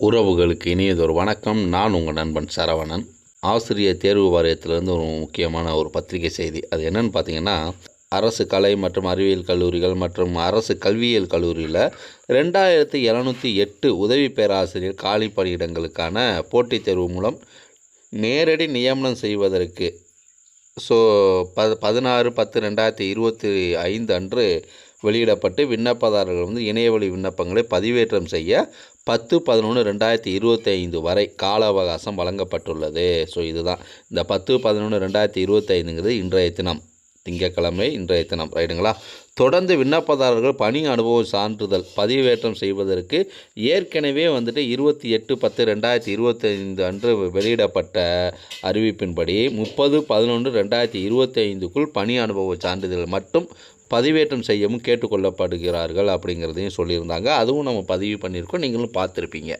உறவுகளுக்கு இனியதொரு வணக்கம். நான் உங்கள் நண்பன் சரவணன். ஆசிரியர் தேர்வு வாரியத்திலேருந்து ஒரு முக்கியமான ஒரு பத்திரிகை செய்தி. அது என்னன்னு பார்த்தீங்கன்னா அரசு கலை மற்றும் அறிவியல் கல்லூரிகள் மற்றும் அரசு கல்வியியல் கல்லூரியில் ரெண்டாயிரத்தி எழுநூற்றி எட்டு உதவி பேராசிரியர் காலி பணியிடங்களுக்கான போட்டித் தேர்வு மூலம் நேரடி நியமனம் செய்வதற்கு ஸோ ப பதினாறு பத்து ரெண்டாயிரத்தி இருபத்தி ஐந்து அன்று வெளியிடப்பட்டு விண்ணப்பதாரர்கள் வந்து இணையவழி விண்ணப்பங்களை பதிவேற்றம் செய்ய பத்து பதினொன்று ரெண்டாயிரத்தி இருபத்தி ஐந்து வரை கால அவகாசம் வழங்கப்பட்டுள்ளது. ஸோ இதுதான். இந்த பத்து பதினொன்று ரெண்டாயிரத்தி இருபத்தைந்துங்கிறது இன்றைய தினம். திங்கட்கிழமை இன்றைய தினம். ரைட்டுங்களா தொடர்ந்து விண்ணப்பதாரர்கள் பணி அனுபவ சான்றிதழ் பதிவேற்றம் செய்வதற்கு ஏற்கனவே வந்துட்டு இருபத்தி எட்டு பத்து ரெண்டாயிரத்தி இருபத்தைந்து அன்று வெளியிடப்பட்ட அறிவிப்பின்படி முப்பது பதினொன்று ரெண்டாயிரத்தி இருபத்தைந்துக்குள் பணி அனுபவ சான்றிதழ் மட்டும் பதிவேற்றம் செய்யவும் கேட்டுக்கொள்ளப்படுகிறார்கள் அப்படிங்கிறதையும் சொல்லியிருந்தாங்க. அதுவும் நம்ம பதிவு பண்ணியிருக்கோம். நீங்களும் பார்த்துருப்பீங்க.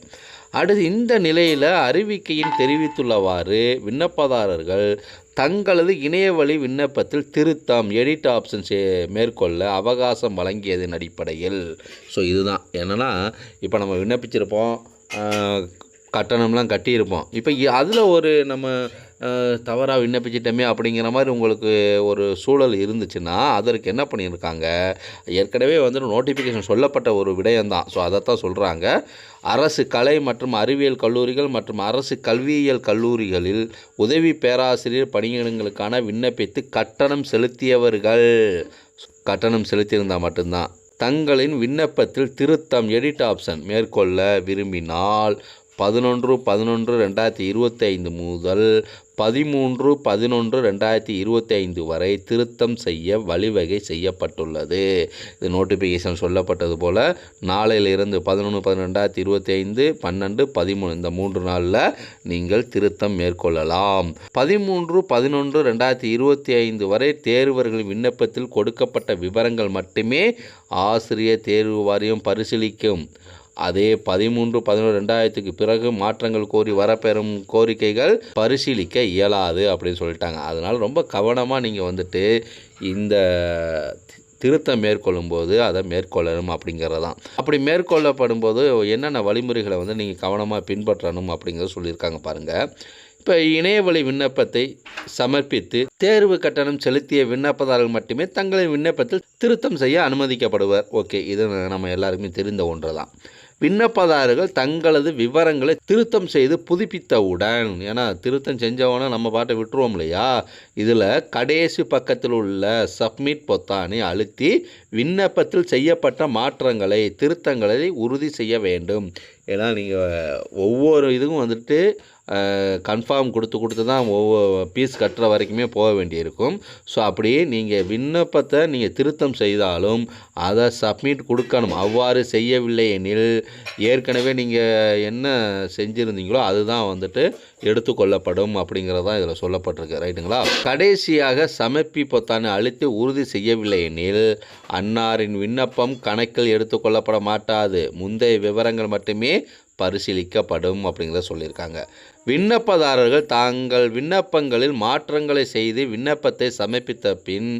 அடுத்து இந்த நிலையில் அறிவிக்கையில் தெரிவித்துள்ளவாறு விண்ணப்பதாரர்கள் தங்களது இணையவழி விண்ணப்பத்தில் திருத்தம் எடிட் ஆப்ஷன் சே மேற்கொள்ள அவகாசம் வழங்கியதன் அடிப்படையில். ஸோ இதுதான். என்னென்னா இப்போ நம்ம விண்ணப்பிச்சிருப்போம். கட்டணம்லாம் கட்டியிருப்போம். இப்போ அதில் ஒரு நம்ம தவறாக விண்ணப்பிச்சிட்டோமே அப்படிங்கிற மாதிரி உங்களுக்கு ஒரு சூழல் இருந்துச்சுன்னா அதற்கு என்ன பண்ணியிருக்காங்க? ஏற்கனவே வந்து நோட்டிஃபிகேஷன் சொல்லப்பட்ட ஒரு விடயம்தான். ஸோ அதைத்தான் சொல்கிறாங்க அரசு கலை மற்றும் அறிவியல் கல்லூரிகள் மற்றும் அரசு கல்வியியல் கல்லூரிகளில் உதவி பேராசிரியர் பணியிடங்களுக்கான விண்ணப்பித்து கட்டணம் செலுத்தியவர்கள். கட்டணம் செலுத்தியிருந்தால் மட்டும்தான். தங்களின் விண்ணப்பத்தில் திருத்தம் எடிட் ஆப்ஷன் மேற்கொள்ள விரும்பினால் பதினொன்று பதினொன்று ரெண்டாயிரத்தி இருபத்தி ஐந்து முதல் பதிமூன்று பதினொன்று ரெண்டாயிரத்தி இருபத்தி ஐந்து வரை திருத்தம் செய்ய வழிவகை செய்யப்பட்டுள்ளது. இது நோட்டிஃபிகேஷன் சொல்லப்பட்டது போல் நாளையிலிருந்து பதினொன்று பதினெண்டாயிரத்தி இருபத்தி ஐந்து பன்னெண்டு பதிமூணு இந்த மூன்று நாளில் நீங்கள் திருத்தம் மேற்கொள்ளலாம். பதிமூன்று பதினொன்று ரெண்டாயிரத்தி இருபத்தி ஐந்து வரை தேர்வர்கள் விண்ணப்பத்தில் கொடுக்கப்பட்ட விவரங்கள் மட்டுமே ஆசிரியர் தேர்வு வாரியம் பரிசீலிக்கும். அதே பதிமூன்று பதினொன்று ரெண்டாயிரத்துக்கு பிறகு மாற்றங்கள் கோரி வரப்பெறும் கோரிக்கைகள் பரிசீலிக்க இயலாது அப்படின்னு சொல்லிட்டாங்க. அதனால் ரொம்ப கவனமாக நீங்கள் வந்துட்டு இந்த திருத்தம் மேற்கொள்ளும்போது அதை மேற்கொள்ளணும் அப்படிங்கிறது தான் அப்படி மேற்கொள்ளப்படும் போது என்னென்ன வழிமுறைகளை வந்து நீங்கள் கவனமாக பின்பற்றணும் அப்படிங்கிறத சொல்லியிருக்காங்க பாருங்கள் இப்போ இணையவழி விண்ணப்பத்தை சமர்ப்பித்து தேர்வு கட்டணம் செலுத்திய விண்ணப்பதாரர்கள் மட்டுமே தங்களின் விண்ணப்பத்தில் திருத்தம் செய்ய அனுமதிக்கப்படுவர். ஓகே இது நம்ம எல்லாருக்குமே தெரிந்த ஒன்று தான் விண்ணப்பதாரர்கள் தங்களது விவரங்களை திருத்தம் செய்து புதுப்பித்தவுடன் ஏன்னா திருத்தம் செஞ்சவனா நம்ம பாட்டை விட்டுருவோம் இல்லையா? இதில் கடைசி பக்கத்தில் உள்ள சப்மிட் பொத்தானை அழுத்தி விண்ணப்பத்தில் செய்யப்பட்ட மாற்றங்களை திருத்தங்களை உறுதி செய்ய வேண்டும். ஏன்னா நீங்கள் ஒவ்வொரு இதுவும் வந்துட்டு கன்ஃபார்ம் கொடுத்து கொடுத்து தான் ஒவ்வொரு பீஸ் கட்டுற வரைக்குமே போக வேண்டியிருக்கும். ஸோ அப்படியே நீங்கள் விண்ணப்பத்தை நீங்கள் திருத்தம் செய்தாலும் அதை சப்மிட் கொடுக்கணும். அவ்வாறு செய்யவில்லை எனில் ஏற்கனவே நீங்கள் என்ன செஞ்சுருந்தீங்களோ அதுதான் வந்துட்டு எடுத்துக்கொள்ளப்படும் அப்படிங்கிறது தான் இதில் சொல்லப்பட்டிருக்கு. ரைட்டுங்களா கடைசியாக சமர்ப்பி பொத்தானை அழுத்தி உறுதி செய்யவில்லை எனில் அன்னாரின் விண்ணப்பம் கணக்கில் எடுத்துக்கொள்ளப்பட மாட்டாது. முந்தைய விவரங்கள் மட்டுமே பரிசீலிக்கப்படும் அப்படிங்கிறத சொல்லியிருக்காங்க. விண்ணப்பதாரர்கள் தாங்கள் விண்ணப்பங்களில் மாற்றங்களை செய்து விண்ணப்பத்தை சமர்ப்பித்த பின்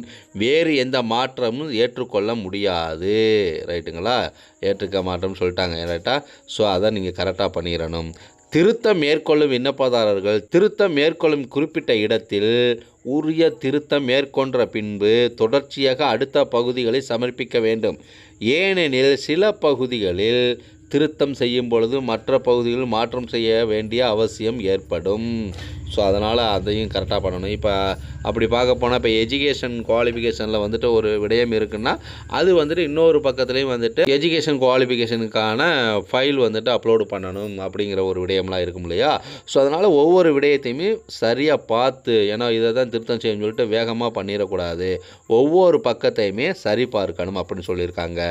வேறு எந்த மாற்றமும் ஏற்றுக்கொள்ள முடியாது. ரைட்டுங்களா? ஏற்றுக்க மாற்றம்னு சொல்லிட்டாங்க. ரைட்டா? ஸோ அதை நீங்கள் கரெக்டாக பண்ணிடணும் திருத்தம் மேற்கொள்ளும் விண்ணப்பதாரர்கள் திருத்தம் மேற்கொள்ளும் குறிப்பிட்ட இடத்தில் உரிய திருத்தம் மேற்கொண்ட பின்பு தொடர்ச்சியாக அடுத்த பகுதிகளை சமர்ப்பிக்க வேண்டும். ஏனெனில் சில பகுதிகளில் திருத்தம் செய்யும் பொழுது மற்ற பகுதிகளில் மாற்றம் செய்ய வேண்டிய அவசியம் ஏற்படும். ஸோ அதனால் அதையும் கரெக்டாக பண்ணணும். இப்போ அப்படி பார்க்க போனால் இப்போ எஜுகேஷன் குவாலிஃபிகேஷனில் வந்துட்டு ஒரு விடயம் இருக்குன்னா அது வந்துட்டு இன்னொரு பக்கத்துலேயும் வந்துட்டு எஜுகேஷன் குவாலிஃபிகேஷனுக்கான ஃபைல் வந்துட்டு அப்லோடு பண்ணணும் அப்படிங்கிற ஒரு விடயம்லாம் இருக்கும் இல்லையா? ஸோ அதனால் ஒவ்வொரு விடயத்தையுமே சரியாக பார்த்து ஏன்னா இதை தான் திருத்தம் செய்யணும்னு சொல்லிட்டு வேகமாக பண்ணிடக்கூடாது. ஒவ்வொரு பக்கத்தையுமே சரி பார்க்கணும் அப்படின்னு சொல்லியிருக்காங்க.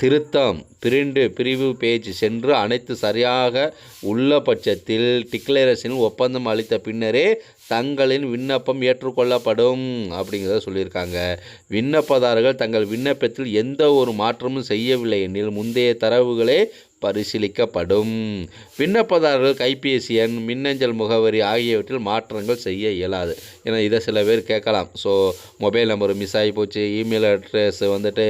திருத்தம் பிரிண்டு பிரிவு பேஜ் சென்று அனைத்து சரியாக உள்ள பட்சத்தில் டிக்ளரேஷனில் ஒப்பந்தம் அளித்த பின் பின்னரே தங்களின் விண்ணப்பம் ஏற்றுக்கொள்ளப்படும் அப்படிங்கிறத சொல்லியிருக்காங்க. விண்ணப்பதாரர்கள் தங்கள் விண்ணப்பத்தில் எந்த ஒரு மாற்றமும் செய்யவில்லை எனில் முந்தைய தரவுகளே பரிசீலிக்கப்படும். விண்ணப்பதாரர்கள் கைபேசி எண் மின்னஞ்சல் முகவரி ஆகியவற்றில் மாற்றங்கள் செய்ய இயலாது. ஏன்னா இதை சில பேர் கேட்கலாம். ஸோ மொபைல் நம்பர் மிஸ் ஆகி போச்சு இமெயில் அட்ரஸ் வந்துட்டு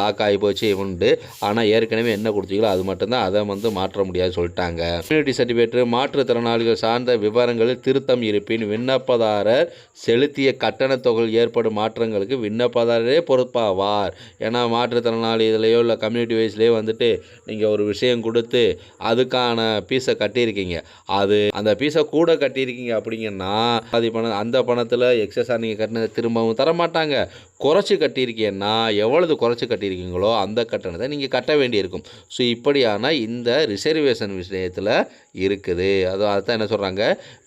லாக் ஆகி போச்சு உண்டு. ஆனால் ஏற்கனவே என்ன கொடுத்தீங்களோ அது மட்டும்தான் அதை வந்து மாற்ற முடியாது சொல்லிட்டாங்க. கம்யூனிட்டி சர்டிஃபிகேட்டு மாற்றுத்திறனாளிகள் சார்ந்த விவரங்களில் திருத்தம் இருப்பின் விண்ணப்பதாரர் செலுத்திய கட்டணத் தொகையில் ஏற்படும் மாற்றங்களுக்கு விண்ணப்பதாரரே பொறுப்பாவார். ஏன்னா மாற்றுத்திறனாளி இதுலேயோ இல்லை கம்யூனிட்டி வைஸ்லேயோ வந்துட்டு நீங்கள் ஒரு விஷயம் கொடுத்து அதுக்கான பீஸை கட்டியிருக்கீங்க. அது அந்த பீஸை கூட கட்டியிருக்கீங்க அப்படிங்கன்னா அது பணம் அந்த பணத்தில் எக்ஸஸாக நீங்கள் கட்டினதை திரும்பவும் தர மாட்டாங்க குறைச்சி கட்டியிருக்கீங்கன்னா எவ்வளவு குறைச்சி கட்டியிருக்கீங்களோ அந்த கட்டணத்தை நீங்கள் கட்ட வேண்டியிருக்கும். ஸோ இப்படியான இந்த ரிசர்வேஷன் விஷயத்தில் இருக்குது. அது அதுதான் என்ன சொல்கிறாங்க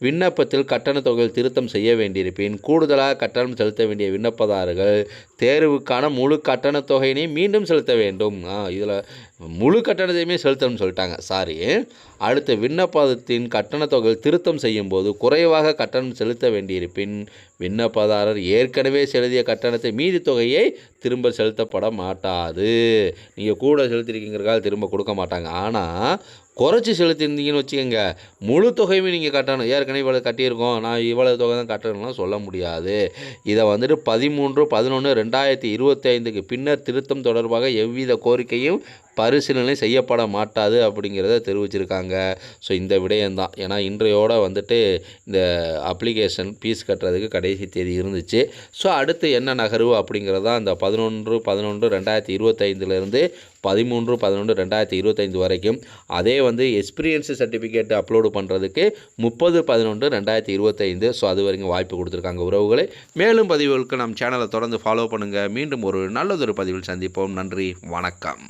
விண்ணப்பத்தில் கட்டணத் தொகையில் திருத்தம் செய்ய வேண்டியிருப்பின். கூடுதலாக கட்டணம் செலுத்த வேண்டிய விண்ணப்பதாரர்கள் தேர்வுக்கான முழு கட்டணத் தொகையினை மீண்டும் செலுத்த வேண்டும். இதில் முழு கட்டணத்தையுமே செலுத்தணும்னு சொல்லிட்டாங்க. சாரி. அடுத்து விண்ணப்பத்தின் கட்டணத் தொகையில் திருத்தம் செய்யும்போது குறைவாக கட்டணம் செலுத்த வேண்டியிருப்பின் விண்ணப்பதாரர் ஏற்கனவே செலுத்திய கட்டணத்தை மீதி தொகையை திரும்ப செலுத்தப்பட மாட்டாது. நீங்கள் கூட செலுத்திருக்கீங்கிறக்காக திரும்ப கொடுக்க மாட்டாங்க. ஆனால் குறைச்சி செலுத்தியிருந்தீங்கன்னு வச்சுக்கோங்க முழு தொகையுமே நீங்கள் கட்டணும். ஏற்கனவே இவ்வளோ கட்டியிருக்கோம். நான் இவ்வளோ தொகை தான் கட்டணும்லாம் சொல்ல முடியாது. இதை வந்துட்டு பதிமூன்று பதினொன்று ரெண்டாயிரத்தி இருபத்தி ஐந்துக்கு பின்னர் திருத்தம் தொடர்பாக எவ்வித கோரிக்கையும் பரிசீலனை செய்யப்பட மாட்டாது அப்படிங்கிறத தெரிவிச்சிருக்காங்க. ஸோ இந்த விடயம்தான். ஏன்னா இன்றையோட வந்துட்டு இந்த அப்ளிகேஷன் ஃபீஸ் கட்டுறதுக்கு கடைசி தேதி இருந்துச்சு. ஸோ அடுத்து என்ன நகர்வு அப்படிங்கிறது தான் இந்த பதினொன்று பதினொன்று ரெண்டாயிரத்தி இருபத்தைந்துலேருந்து பதிமூன்று பதினொன்று ரெண்டாயிரத்தி இருபத்தைந்து வரைக்கும். அதே வந்து எக்ஸ்பீரியன்ஸ் சர்டிஃபிகேட் அப்லோடு பண்ணுறதுக்கு முப்பது பதினொன்று ரெண்டாயிரத்தி இருபத்தைந்து. ஸோ அது வரைக்கும் வாய்ப்பு கொடுத்துருக்காங்க உறவுகளை. மேலும் பதிவுகளுக்கு நம் சேனலை தொடர்ந்து ஃபாலோ பண்ணுங்கள் மீண்டும் ஒரு நல்லதொரு பதிவில் சந்திப்போம். நன்றி வணக்கம்.